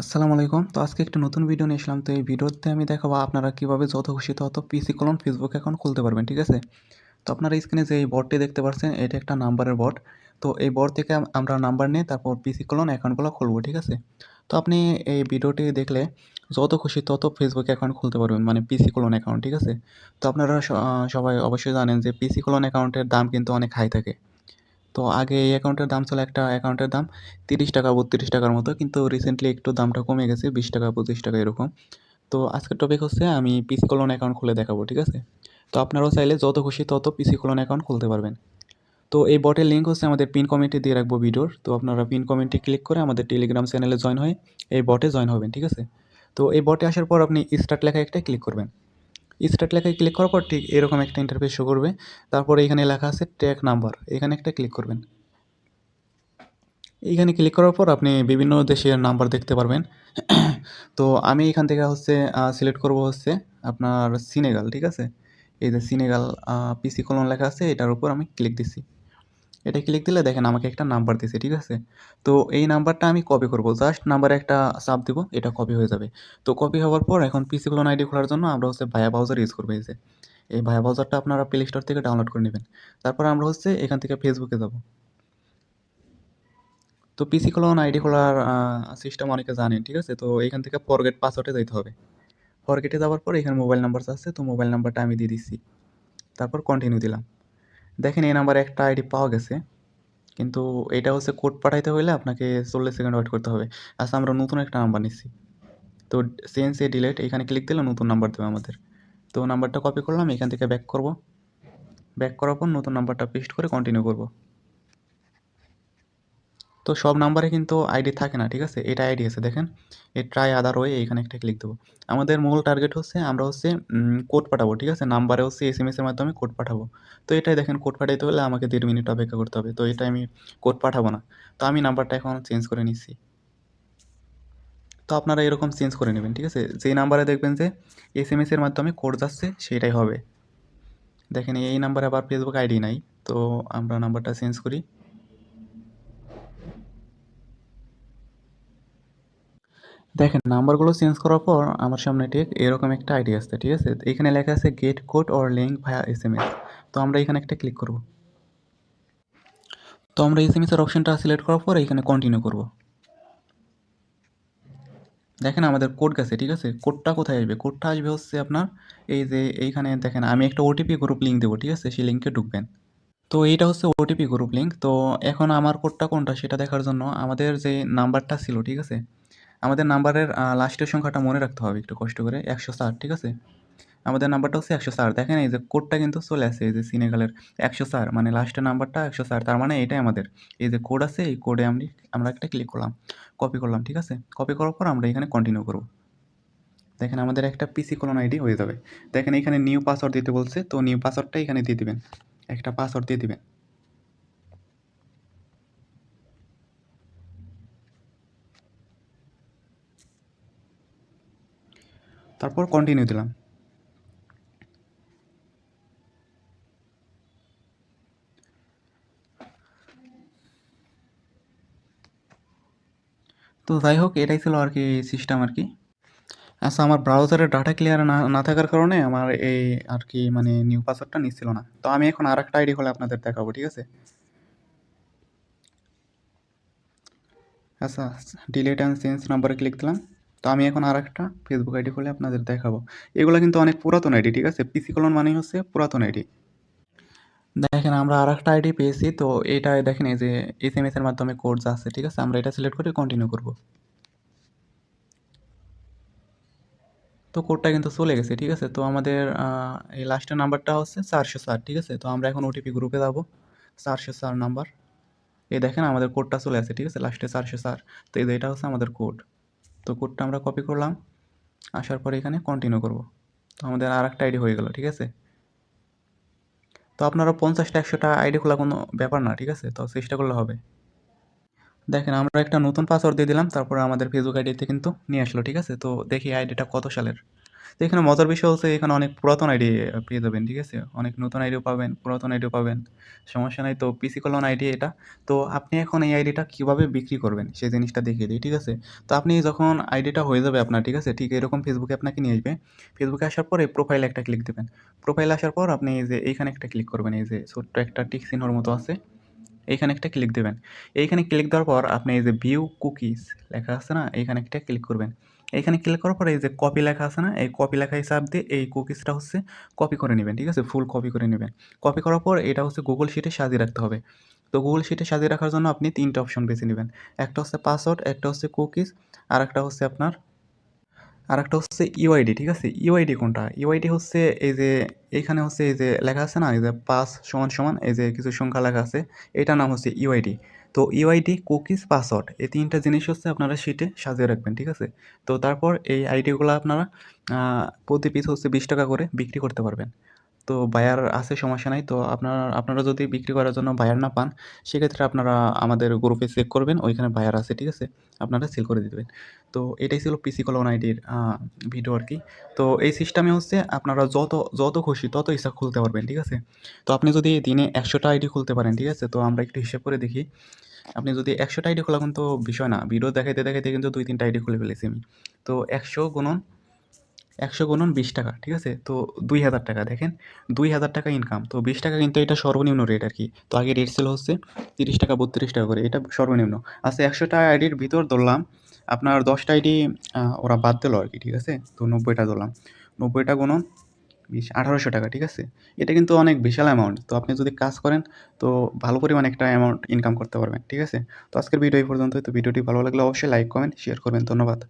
আসসালামু আলাইকুম। তো আজকে একটা নতুন ভিডিও নিয়ে আসলাম। তো এই ভিডিওতে আমি দেখাবো আপনারা কীভাবে যত খুশি তত পিসি কলন ফেসবুক অ্যাকাউন্ট খুলতে পারবেন, ঠিক আছে? তো আপনারা স্ক্রিনে যে এই বটটি দেখতে পাচ্ছেন এটা একটা নাম্বারের বট তো এই বট থেকে আমরা নাম্বার নিয়ে তারপর পিসি কলন অ্যাকাউন্টগুলো খুলবো, ঠিক আছে? তো আপনি এই ভিডিওটি দেখলে যত খুশি তত ফেসবুক অ্যাকাউন্ট খুলতে পারবেন মানে পিসি কলন অ্যাকাউন্ট ঠিক আছে? তো আপনারা সবাই অবশ্যই জানেন যে পিসি কলন অ্যাকাউন্টের দাম কিন্তু অনেক হাই থাকে। তো আগে এই অ্যাকাউন্টের দাম ছিল একটা অ্যাকাউন্টের দাম তিরিশ টাকা, বত্রিশ টাকার মতো। কিন্তু রিসেন্টলি একটু দামটা কমে গেছে, বিশ টাকা, পঁচিশ টাকা এরকম। তো আজকের টপিক হচ্ছে আমি পিসি কলন অ্যাকাউন্ট খুলে দেখাবো, ঠিক আছে? তো আপনারাও চাইলে যত খুশি তত পিসি কলন অ্যাকাউন্ট খুলতে পারবেন। তো এই বটের লিঙ্ক হচ্ছে আমাদের পিন কমেন্টে দিয়ে রাখব ভিডিওর তো আপনারা পিন কমেন্টে ক্লিক করে আমাদের টেলিগ্রাম চ্যানেলে জয়েন হয়ে এই বটে জয়েন হবেন, ঠিক আছে? তো এই বটে আসার পর আপনি স্টার্ট লেখা একটা ক্লিক করবেন। স্টার্ট লেখায় ক্লিক করার পর ঠিক এরকম একটা ইন্টারফেস শো করবে। তারপরে এখানে লেখা আছে ট্যাগ নাম্বার এখানে একটা ক্লিক করবেন। এইখানে ক্লিক করার পর আপনি বিভিন্ন দেশের নাম্বার দেখতে পারবেন। তো আমি এখান থেকে হচ্ছে সিলেক্ট করব হচ্ছে আপনার সিনেগাল ঠিক আছে? এই যে সিনেগাল পিসি কলন লেখা আছে, এটার উপর আমি ক্লিক দিছি। এটা ক্লিক দিলে দেখেন আমাকে একটা নাম্বার দিছে, ঠিক আছে? তো এই নাম্বারটা আমি কপি করব। জাস্ট নাম্বারে একটা চাপ দিব, এটা কপি হয়ে যাবে। তো কপি হওয়ার পর এখন পিসি কলন আইডি খোলার জন্য আমরা হচ্ছে ভায়া ব্রাউজার ইউজ করব যে। এই ভায়া ব্রাউজারটা আপনারা প্লে স্টোর থেকে ডাউনলোড করে নেবেন। তারপর আমরা হচ্ছে এখান থেকে ফেসবুকে যাব। তো পিসি খোলার আইডি খোলার সিস্টেম অনেকে জানেন, ঠিক আছে? তো এখান থেকে ফরগেট পাসওয়ার্ডে যেতে হবে। ফরগেটে যাওয়ার পর এখানে মোবাইল নাম্বার আছে, তো মোবাইল নাম্বারটা আমি দিয়ে দিচ্ছি তারপর কন্টিনিউ দিলাম। দেখেন এই নাম্বারে একটা আইডি পাওয়া গেছে, কিন্তু এটা হচ্ছে কোড পাঠাইতে হইলে আপনাকে চল্লিশ সেকেন্ড ওয়েট করতে হবে। আচ্ছা আমরা নতুন একটা নাম্বার নিচ্ছি তো চেঞ্জ এ ডিলেট এখানে ক্লিক দিলে নতুন নাম্বার দেবে আমাদের। তো নাম্বারটা কপি করলাম, এখান থেকে ব্যাক করব। ব্যাক করার পর নতুন নাম্বারটা পেস্ট করে কন্টিনিউ করব। তো সব নাম্বারে কিন্তু আইডি থাকে না, ঠিক আছে? এটা আইডি আছে, দেখেন। এই ট্রাই আদার ওয়ে এখানে একটা ক্লিক দেবো। আমাদের মূল টার্গেট হচ্ছে, আমরা হচ্ছে কোড পাঠাবো, ঠিক আছে? নাম্বারে হচ্ছে এস এম এসের মাধ্যমে কোড পাঠাবো। তো এটাই দেখেন কোড পাঠাইতে হলে আমাকে দেড় মিনিট অপেক্ষা করতে হবে। তো এটা আমি কোড পাঠাবো না। তো আমি নাম্বারটা এখন চেঞ্জ করে নিচ্ছি। তো আপনারা এরকম চেঞ্জ করে নেবেন, ঠিক আছে? যেই নাম্বারে দেখবেন যে এস এম এসের মাধ্যমে কোড যাচ্ছে সেটাই হবে। দেখেন, এই নাম্বারে আবার ফেসবুক আইডি নাই। তো আমরা নাম্বারটা চেঞ্জ করি। দেখেন, নাম্বারগুলো চেঞ্জ করার পর আমার সামনে ঠিক এরকম একটা আইডি আসছে ঠিক আছে? এখানে লেখা আছে get code or link via S M S তো আমরা এখানে একটা ক্লিক করব। তো আমরা এস এম এসের অপশনটা সিলেক্ট করার পর এখানে কন্টিনিউ করব। দেখেন, আমাদের কোড গেছে, ঠিক আছে? কোডটা কোথায় আসবে? কোডটা আসবে হচ্ছে আপনার এই যে এইখানে দেখেন, আমি একটা ওটিপি গ্রুপ লিঙ্ক দেবো, ঠিক আছে? সেই লিঙ্কে ঢুকবেন। তো এইটা হচ্ছে ওটিপি গ্রুপ লিঙ্ক তো এখন আমার কোডটা কোনটা সেটা দেখার জন্য আমাদের যে নাম্বারটা ছিল, ঠিক আছে? আমাদের নাম্বারের লাস্টের সংখ্যাটা মনে রাখতে হবে একটু কষ্ট করে। একশো ষাট, ঠিক আছে? আমাদের নাম্বারটা হচ্ছে একশো ষাট। দেখেন এই যে কোডটা কিন্তু চলে আসে, এই যে সিনেগালের একশো ষাট মানে লাস্টের নাম্বারটা একশো ষাট, তার মানে এটাই আমাদের। এই যে কোড আছে, এই কোডে আমি, আমরা একটা ক্লিক করলাম কপি করলাম, ঠিক আছে? কপি করার পর আমরা এখানে কন্টিনিউ করব। দেখেন আমাদের একটা পিসি কলন আইডি হয়ে যাবে। দেখেন এখানে নিউ পাসওয়ার্ড দিতে বলছে, তো নিউ পাসওয়ার্ডটা এখানে দিয়ে দিবেন। একটা পাসওয়ার্ড দিয়ে দিবেন। তারপর কন্টিনিউ দিলাম। তো যাই হোক, এটাই ছিল আর কি সিস্টেম আর কি। আচ্ছা আমার ব্রাউজারের ডাটা ক্লিয়ার না না থাকার কারণে আমার এই আর কি মানে নিউ পাসওয়ার্ডটা নিচ্ছিল না। তো আমি এখন আর একটা আইডি হলে আপনাদের দেখাবো, ঠিক আছে? আচ্ছা ডিলেট অ্যান্ড চেঞ্জ নাম্বারে ক্লিক দিলাম। তো আমি এখন আর একটা ফেসবুক আইডি খুলে আপনাদের দেখাবো। এগুলো কিন্তু অনেক পুরাতন আইডি ঠিক আছে? পিসি কলন মানেই হচ্ছে পুরাতন আইডি দেখেন, আমরা আর একটা আইডি পেয়েছি, তো এটা দেখেন এই যে এস এম এস এর মাধ্যমে কোড আছে, ঠিক আছে? আমরা এটা সিলেক্ট করে কন্টিনিউ করব। তো কোডটা কিন্তু চলে গেছে, ঠিক আছে? তো আমাদের এই লাস্টের নাম্বারটা হচ্ছে চারশো চার ঠিক আছে? তো আমরা এখন ওটিপি গ্রুপে যাব, চারশো চার নাম্বার এই দেখেন, আমাদের কোডটা চলে আসে, ঠিক আছে? লাস্টে চারশো চার তো এটা হচ্ছে আমাদের কোড তো কোডটা আমরা কপি করলাম। আসার পরে এখানে কন্টিনিউ করব। তো আমাদের আর একটা আইডি হয়ে গেল, ঠিক আছে? তো আপনারা পঞ্চাশটা, একশোটা আইডি খোলা কোনো ব্যাপার না, ঠিক আছে? তো চেষ্টা করলে হবে। দেখেন, আমরা একটা নতুন পাসওয়ার্ড দিয়ে দিলাম, তারপরে আমাদের ফেসবুক আইডিতে কিন্তু নিয়ে আসলো, ঠিক আছে? তো দেখি আইডিটা কত সালের। তো এখানে মজার বিষয় হচ্ছে এখানে অনেক পুরাতন আইডি পেয়ে যাবেন, ঠিক আছে? অনেক নতুন আইডিও পাবেন, পুরাতন আইডিও পাবেন। সমস্যা নাই তো পিসি কলন আইডি এটা। তো আপনি এখন এই আইডিটা কীভাবে বিক্রি করবেন? সেই জিনিসটা দেখিয়ে দিই, ঠিক আছে? তো আপনি যখন আইডিটা হয়ে যাবে আপনার, ঠিক আছে? ঠিক এরকম ফেসবুকে আপনাকে নিয়ে আসবে। ফেসবুকে আসার পরে প্রোফাইলে একটা ক্লিক দেবেন। প্রোফাইলে আসার পর আপনি এই যে এইখানে একটা ক্লিক করবেন, এই যে ছোট্ট একটা টিক চিহ্নর মতো আছে। এইখানে একটা ক্লিক দেবেন। এইখানে ক্লিক দেওয়ার পর আপনি এই যে ভিউ কুকিজ লেখা আছে না? এইখানে একটা ক্লিক করবেন। এইখানে ক্লিক করার পরে এই যে কপি লেখা আছে না, এই কপি লেখা হিসাব দিয়ে এই কুকিজটা হচ্ছে কপি করে নেবেন, ঠিক আছে? ফুল কপি করে নেবেন। কপি করার পর এটা হচ্ছে গুগল শিটে সাজিয়ে রাখতে হবে। তো গুগল শিটে সাজিয়ে রাখার জন্য আপনি তিনটা অপশন বেছে নেবেন। একটা হচ্ছে পাসওয়ার্ড একটা হচ্ছে কুকিজ আর একটা হচ্ছে আপনার আর একটা হচ্ছে ইউআইডি ঠিক আছে? ইউআইডি কোনটা? ইউআইডি হচ্ছে এই যে, এইখানে হচ্ছে এই যে লেখা আছে না? এই যে পাস সমান সমান, এই যে কিছু সংখ্যা লেখা আছে, এটার নাম হচ্ছে ইউআইডি তো ইউআইডি কুকিজ, পাসওয়ার্ড, এই তিনটা জিনিস হচ্ছে আপনারা শিটে সাজিয়ে রাখবেন, ঠিক আছে? তো তারপর এই আইডিগুলো আপনারা প্রতি পিস হচ্ছে বিশ টাকা করে বিক্রি করতে পারবেন। তো বায়ার আছে, সমস্যা নাই। তো আপনার, আপনারা যদি বিক্রি করার জন্য বায়ার না পান, সেক্ষেত্রে আপনারা আমাদের গ্রুপে চেক করবেন, ওইখানে বায়ার আছে, ঠিক আছে? আপনারা সেল করে দিবেন। তো এটাই ছিল পিসি কলন আইডির ভিডিও আর কি। তো এই সিস্টেমে হচ্ছে আপনারা যত যত খুশি তত হিসাব খুলতে পারবেন, ঠিক আছে? তো আপনি যদি দিনে একশোটা আইডি খুলতে পারেন, ঠিক আছে? তো আমরা একটু হিসাব করে দেখি। আপনি যদি একশোটা আইডি খোলা কিন্তু বিষয় না ভিডিও দেখাইতে দেখাইতে কিন্তু দুই তিনটা আইডি খুলে ফেলেছি আমি। তো একশো গুণন একশো গুণন বিশ টাকা, ঠিক আছে? তো দুই হাজার টাকা, দেখেন। দুই হাজার টাকা ইনকাম তো বিশ টাকা কিন্তু এটা সর্বনিম্ন রেট আর কি। তো আগে রেট ছিল হচ্ছে তিরিশ টাকা, বত্রিশ টাকা করে, এটা সর্বনিম্ন। আচ্ছা একশোটা আইডির ভিতর ধরলাম, আপনার দশটা আইডি ওরা বাদ দিল আর কি, ঠিক আছে? তো নব্বইটা ধরলাম। নব্বইটা গুণন বিশ, আঠারোশো টাকা, ঠিক আছে? এটা কিন্তু অনেক বিশাল অ্যামাউন্ট তো আপনি যদি কাজ করেন, তো ভালো পরিমাণ একটা অ্যামাউন্ট ইনকাম করতে পারবেন, ঠিক আছে? তো আজকের ভিডিও এই পর্যন্ত তো ভিডিওটি ভালো লাগলে অবশ্যই লাইক কমেন্ট শেয়ার করবেন, ধন্যবাদ।